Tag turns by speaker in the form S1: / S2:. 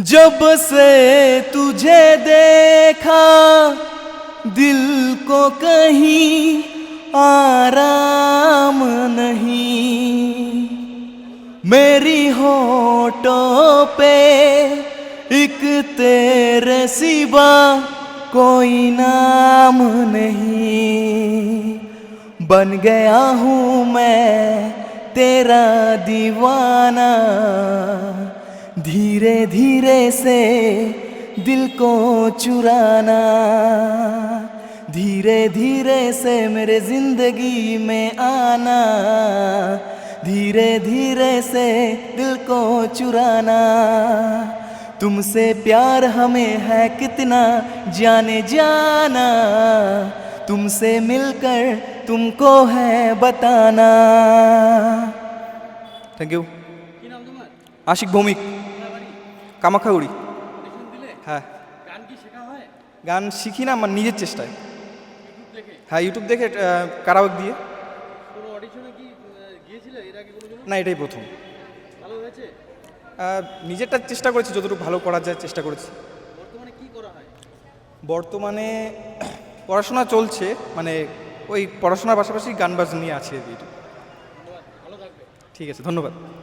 S1: जब से तुझे देखा, दिल को कहीं आराम नहीं। मेरी होठों पे एक तेरे सिवा कोई नाम नहीं। बन गया हूँ मैं तेरा दीवाना। धीरे धीरे से दिल को चुराना, धीरे धीरे से मेरे ज़िंदगी में आना, धीरे धीरे से दिल को चुराना। तुमसे प्यार हमें है कितना, जाने जाना। तुमसे मिलकर तुमको है बताना।
S2: थैंक यू
S1: आशिक भूमिक। কামাখাগুড়ি হ্যাঁ।
S2: গান শিখি
S1: না আমার নিজের চেষ্টায়। হ্যাঁ ইউটিউব দেখে কারাবাক দিয়ে। না এটাই প্রথম। নিজেরটা চেষ্টা করেছি যতটুকু ভালো করা যায় চেষ্টা করেছি।
S2: বর্তমানে
S1: পড়াশোনা চলছে মানে ওই পড়াশোনার পাশাপাশি গান বাজ নিয়ে আছে ঠিক আছে ধন্যবাদ।